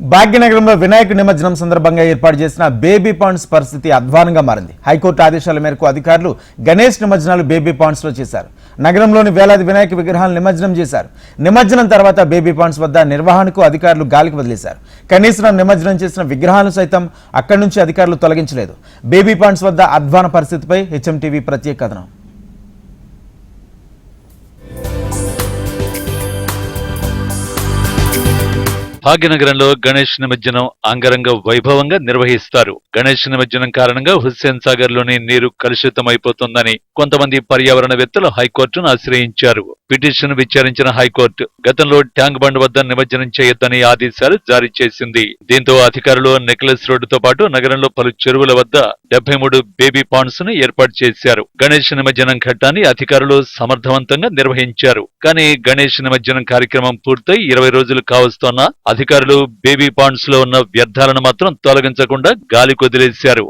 భాగ్యనగరంలో వినాయక నిమజ్జనం సందర్భంగా ఏర్పాటు చేసిన బేబీ పాండ్స్ పరిస్థితి అధ్వానంగా మారింది. హైకోర్టు ఆదేశాల మేరకు అధికారులు గణేష్ నిమజ్జనాలు బేబీ పాండ్స్లో చేశారు. నగరంలోని వేలాది వినాయక విగ్రహాలను నిమజ్జనం చేశారు. నిమజ్జనం తర్వాత బేబీ పాండ్స్ వద్ద నిర్వహణకు అధికారులు గాలికి వదిలేశారు. కనీసం నిమజ్జనం చేసిన విగ్రహాలను సైతం అక్కడి నుంచి అధికారులు తొలగించలేదు. బేబీ పాండ్స్ వద్ద అధ్వాన పరిస్థితిపై హెచ్ఎం టీవీ ప్రత్యేక కథనం. భాగ్యనగరంలో గణేష్ నిమజ్జనం అంగరంగ వైభవంగా నిర్వహిస్తారు. గణేష్ నిమజ్జనం కారణంగా హుస్సేన్ సాగర్లోని నీరు కలుషితమైపోతుందని కొంతమంది పర్యావరణవేత్తలు హైకోర్టును ఆశ్రయించారు. పిటిషన్ విచారించిన హైకోర్టు గతంలో ట్యాంక్ బండ్ వద్ద నిమజ్జనం చేయొద్దని ఆదేశాలు జారీ చేసింది. దీంతో అధికారులు నెక్లెస్ రోడ్డుతో పాటు నగరంలో పలు చెరువుల వద్ద డెబ్బై మూడు బేబీ పాండ్స్ను ఏర్పాటు చేశారు. గణేష్ నిమజ్జనం ఘట్టాన్ని అధికారులు సమర్థవంతంగా నిర్వహించారు. కానీ గణేష్ నిమజ్జనం కార్యక్రమం పూర్తయి ఇరవై రోజులు కావస్తోన్న అధికారులు బేబీ పాండ్స్లో ఉన్న వ్యర్థాలను మాత్రం తొలగించకుండా గాలి కొదిలేశారు.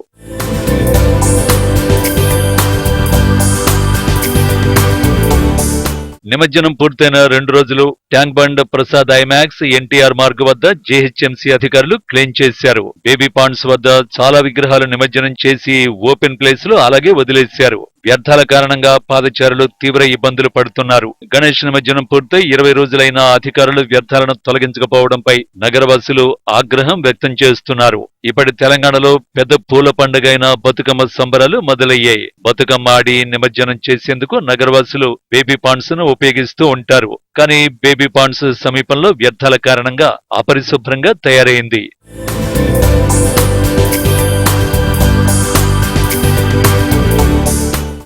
నిమజ్జనం పూర్తయిన రెండు రోజులు tank bund Prasad IMAX NTR Marg వద్ద జేహెచ్ఎంసీ అధికారులు క్లెయిమ్ చేశారు. బేబీ పాండ్స్ వద్ద చాలా విగ్రహాలు నిమజ్జనం చేసి ఓపెన్ ప్లేస్లో అలాగే వదిలేశారు. వ్యర్థాల కారణంగా పాదచారులు తీవ్ర ఇబ్బందులు పడుతున్నారు. గణేష్ నిమజ్జనం పూర్తయి ఇరవై రోజులైన అధికారులు వ్యర్థాలను తొలగించకపోవడంపై నగరవాసులు ఆగ్రహం వ్యక్తం చేస్తున్నారు. ఇప్పటి తెలంగాణలో పెద్ద పూల పండుగైన బతుకమ్మ సంబరాలు మొదలయ్యాయి. బతుకమ్మ ఆడి నిమజ్జనం చేసేందుకు నగరవాసులు బేబీ పాండ్స్ను ఉపయోగిస్తూ ఉంటారు. కానీ బేబీ పాండ్స్ సమీపంలో వ్యర్థాల కారణంగా అపరిశుభ్రంగా తయారైంది.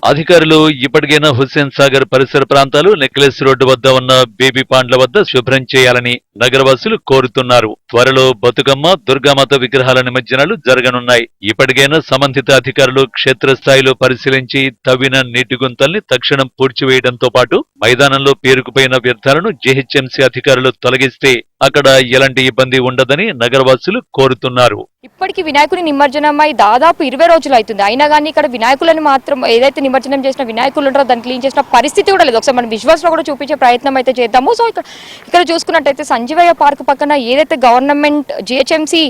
అధికారులు ఇప్పటికైనా హుస్సేన్ సాగర్ పరిసర ప్రాంతాలు నెక్లెస్ రోడ్డు వద్ద ఉన్న బేబీ పాండ్ల వద్ద శుభ్రం చేయాలని నగరవాసులు కోరుతున్నారు. త్వరలో బతుకమ్మ దుర్గామాత విగ్రహాల నిమజ్జనాలు జరగనున్నాయి. ఇప్పటికైనా సంబంధిత అధికారులు క్షేత్రస్థాయిలో పరిశీలించి తవ్విన నీటి గుంతల్ని తక్షణం పూడ్చివేయడంతో పాటు మైదానంలో పేరుకుపోయిన వ్యర్థాలను జీహెచ్ఎంసీ అధికారులు తొలగిస్తే అక్కడ ఎలాంటి ఇబ్బంది ఉండదని నగరవాసులు కోరుతున్నారు. ఇప్పటికి వినాయకుని నిమజ్జనమై దాదాపు ఇరవై రోజులు అవుతుంది. అయినా కానీ ఇక్కడ వినాయకులను మాత్రం ఏదైతే నిమజ్జనం చేసిన వినాయకులు ఉంటారో దాన్ని క్లీన్ చేసిన పరిస్థితి కూడా లేదు. ఒకసారి మనం విజువల్స్లో కూడా చూపించే ప్రయత్నం అయితే చేద్దాము. సో ఇక్కడ ఇక్కడ చూసుకున్నట్టయితే సంజీవయ్య పార్క్ పక్కన ఏదైతే గవర్నమెంట్ జిహెచ్ఎంసి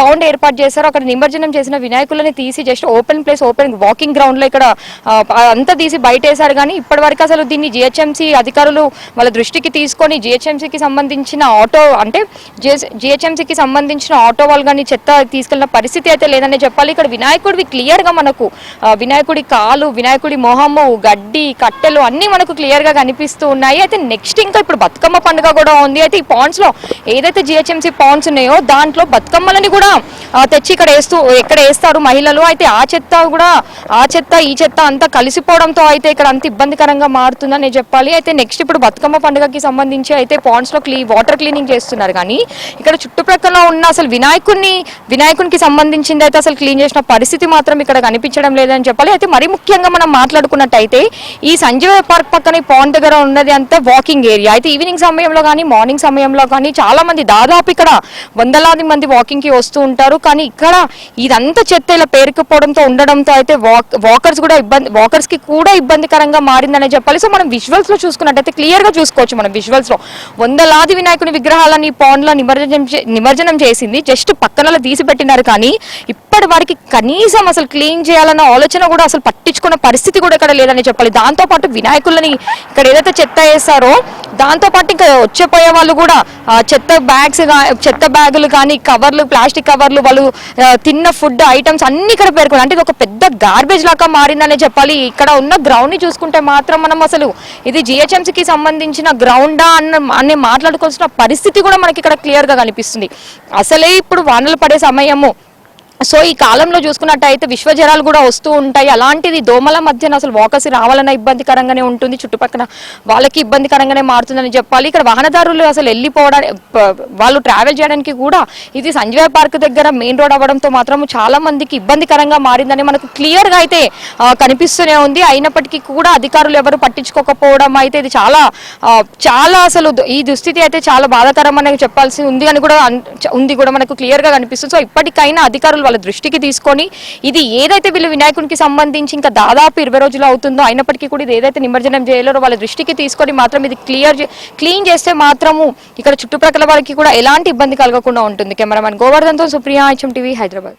పౌండ్ ఏర్పాటు చేశారో. అక్కడ నిమజ్జనం చేసిన వినాయకులని తీసి just open place open walking గ్రౌండ్లో ఇక్కడ అంతా తీసి బయట వేశారు కానీ ఇప్పటి వరకు అసలు దీన్ని జిహెచ్ఎంసీ అధికారులు వాళ్ళ దృష్టికి తీసుకొని జిహెచ్ఎంసీకి సంబంధించిన ఆటో అంటే జిహెచ్ఎంసీకి సంబంధించిన ఆటో వాళ్ళు కానీ చెత్త తీసుకెళ్ళిన పరిస్థితి అయితే లేదనే చెప్పాలి. ఇక్కడ వినాయకుడివి క్లియర్గా మనకు వినాయకుడి కాలు వినాయకుడి మొహము గడ్డి కట్టెలు అన్ని మనకు క్లియర్గా కనిపిస్తూ ఉన్నాయి. అయితే నెక్స్ట్ ఇంకా ఇప్పుడు బతుకమ్మ పండుగ కూడా ఉంది. అయితే ఈ పాండ్స్లో ఏదైతే జిహెచ్ఎంసీ పాండ్స్ ఉన్నాయో దాంట్లో బతుకమ్మలని కూడా తెచ్చి ఇక్కడ వేస్తూ ఇక్కడ వేస్తారు మహిళలు? అయితే ఆ చెత్త కూడా ఆ చెత్త ఈ చెత్త అంతా కలిసిపోవడంతో అయితే ఇక్కడ అంత ఇబ్బందికరంగా మారుతుందని చెప్పాలి. అయితే నెక్స్ట్ ఇప్పుడు బతుకమ్మ పండుగకి సంబంధించి అయితే పాండ్స్లో క్లీ వాటర్ క్లీనింగ్ చేస్తున్నారు. కానీ ఇక్కడ చుట్టుప్రక్కల ఉన్న అసలు వినాయకుడిని వినాయకునికి సంబంధించింది అయితే అసలు క్లీన్ చేసిన పరిస్థితి మాత్రం ఇక్కడ కనిపించడం లేదని చెప్పాలి. అయితే మరి ముఖ్యంగా మనం మాట్లాడుకున్నట్టయితే ఈ సంజీవ పార్క్ పక్కన పాండ్ దగ్గర ఉన్నది అంతా వాకింగ్ ఏరియా అయితే ఈవినింగ్ సమయంలో కానీ మార్నింగ్ సమయంలో కానీ చాలా మంది దాదాపు ఇక్కడ వందలాది మంది వాకింగ్కి వస్తూ ఉంటారు. కానీ ఇక్కడ ఇదంతా చెత్త ఇలా పేరుకుపోవడంతో ఉండడంతో అయితే వాక్ వాకర్స్ కూడా ఇబ్బంది వాకర్స్కి కూడా ఇబ్బందికరంగా మారిందనే చెప్పాలి. సో మనం విజువల్స్లో చూసుకున్నట్టయితే క్లియర్గా చూసుకోవచ్చు మనం విజువల్స్లో వందలాది వినాయకుని విగ్రహాలని పాండ్లో నిమజ్జనం చే- నిమజ్జనం చేసింది. జస్ట్ పక్కన తీసి పెట్టినారు కానీ ఇప్పటి వారికి కనీసం అసలు క్లీన్ చేయాలన్న ఆలోచన కూడా అసలు పట్టించుకున్న పరిస్థితి కూడా ఇక్కడ లేదని చెప్పాలి. దాంతో పాటు వినాయకులని ఇక్కడ ఏదైతే చెత్త వేస్తారో దాంతో పాటు ఇంకా వచ్చేపోయే వాళ్ళు కూడా చెత్త బ్యాగ్స్ చెత్త బ్యాగులు కానీ కవర్లు ప్లాస్టిక్ కవర్లు వాళ్ళు తిన్న ఫుడ్ ఐటమ్స్ అన్ని ఇక్కడ పేర్కొన్నారు. అంటే ఇది ఒక పెద్ద గార్బేజ్ లాగా మారిందనే చెప్పాలి. ఇక్కడ ఉన్న గ్రౌండ్ని చూసుకుంటే మాత్రం మనం అసలు ఇది GHMC కి సంబంధించిన గ్రౌండా అన్న అనే మాట్లాడుకోవాల్సిన పరిస్థితి కూడా మనకి ఇక్కడ క్లియర్గా కనిపిస్తుంది. అసలే ఇప్పుడు వానలు పడే సమయము. సో ఈ కాలంలో చూసుకున్నట్టయితే విశ్వజరాలు కూడా వస్తూ ఉంటాయి. అలాంటిది దోమల మధ్యన అసలు వాకసి రావాలన్న ఇబ్బందికరంగానే ఉంటుంది. చుట్టుపక్కల వాళ్ళకి ఇబ్బందికరంగానే మారుతుందని చెప్పాలి. ఇక్కడ వాహనదారులు అసలు వెళ్ళిపోవడానికి వాళ్ళు ట్రావెల్ చేయడానికి కూడా ఇది సంజయ్ పార్క్ దగ్గర మెయిన్ రోడ్ అవ్వడంతో మాత్రం చాలా మందికి ఇబ్బందికరంగా మారిందని మనకు క్లియర్గా అయితే కనిపిస్తూనే ఉంది. అయినప్పటికీ కూడా అధికారులు ఎవరు పట్టించుకోకపోవడం అయితే ఇది చాలా చాలా అసలు ఈ దుస్థితి అయితే చాలా బాధాకరం అనేది చెప్పాల్సి ఉంది అని కూడా ఉంది కూడా మనకు క్లియర్గా కనిపిస్తుంది. సో ఇప్పటికైనా అధికారులు వాళ్ళ దృష్టికి తీసుకొని ఇది ఏదైతే వీళ్ళు వినాయకునికి సంబంధించి ఇంకా దాదాపు ఇరవై రోజులు అవుతుందో అయినప్పటికీ కూడా ఇది ఏదైతే నిమజ్జనం చేయలేరో వాళ్ళ దృష్టికి తీసుకొని మాత్రం ఇది క్లియర్ క్లీన్ చేస్తే మాత్రము ఇక్కడ చుట్టుప్రక్కల వారికి కూడా ఎలాంటి ఇబ్బంది కలగకుండా ఉంటుంది. కెమెరామెన్ గోవర్ధన్తో సుప్రియా హెచ్ఎం టీవీ హైదరాబాద్.